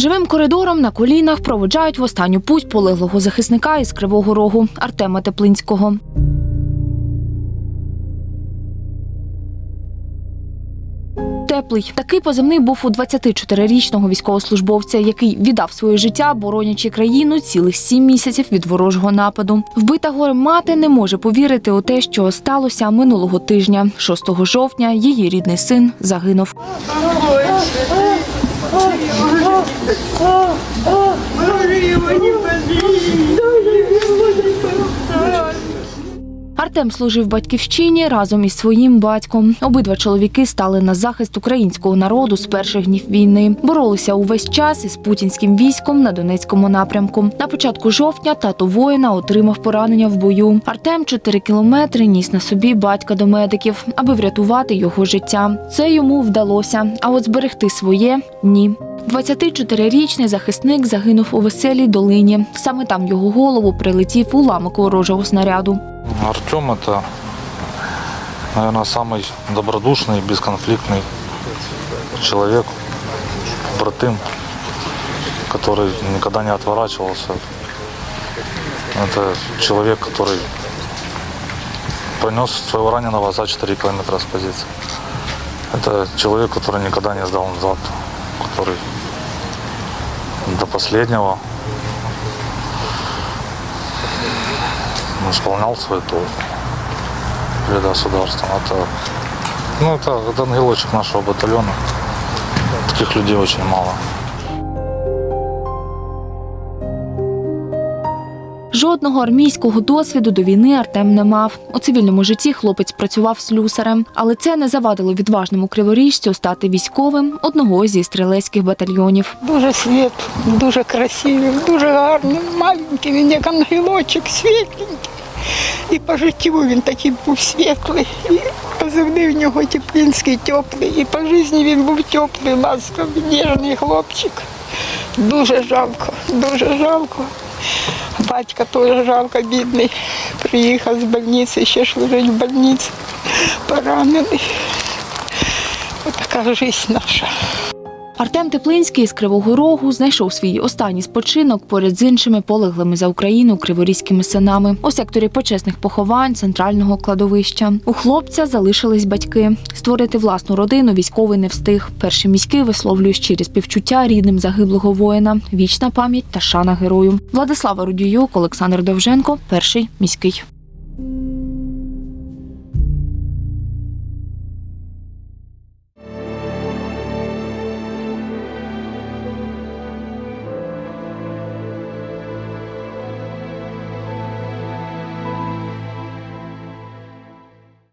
Живим коридором на колінах проводжають в останню путь полеглого захисника із Кривого Рогу Артема Теплинського. Теплий такий позивний був у 24-річного військовослужбовця, який віддав своє життя, боронячи країну цілих сім місяців від ворожого нападу. Вбита горем мати не може повірити у те, що сталося минулого тижня. 6 жовтня її рідний син загинув. Боже, его не подведи. Артем служив батьківщині разом із своїм батьком. Обидва чоловіки стали на захист українського народу з перших днів війни. Боролися увесь час із путінським військом на Донецькому напрямку. На початку жовтня тато воїна отримав поранення в бою. Артем 4 кілометри ніс на собі батька до медиків, аби врятувати його життя. Це йому вдалося. А от зберегти своє ні. 24-річний захисник загинув у веселій долині. Саме там в його голову прилетів уламок ворожого снаряду. Артем это, наверное, самый добродушный, бесконфликтный человек, братым, который никогда не отворачивался. Это человек, который пронес своего раненого за 4 километра с позиции. Это человек, который никогда не сдал назад, Который до последнего исполнял свой долг перед государством. Это, ну, это, это ангелочек нашего батальона. Таких людей очень мало. Жодного армійського досвіду до війни Артем не мав. У цивільному житті хлопець працював слюсарем, але це не завадило відважному криворіжцю стати військовим одного зі стрілецьких батальйонів. Дуже світ, дуже красивий, дуже гарний, маленький, він як ангелочок, світленький. І по життю він такий був світлий. Позивний в нього теплінський, теплий. І по житті він був теплий, ласковий, ніжний хлопчик. Дуже жалко, дуже жалко. Батька теж жалко, бідний. Приїхав з больниці, ще ж лежить в больниці, поранений. Ось така життя наша. Артем Теплинський з Кривого Рогу знайшов свій останній спочинок поряд з іншими полеглими за Україну криворізькими синами у секторі почесних поховань центрального кладовища. У хлопця залишились батьки. Створити власну родину військовий не встиг. Перший міський висловлює щирі співчуття рідним загиблого воїна, вічна пам'ять та шана герою. Владислава Рудіюк, Олександр Довженко, перший міський.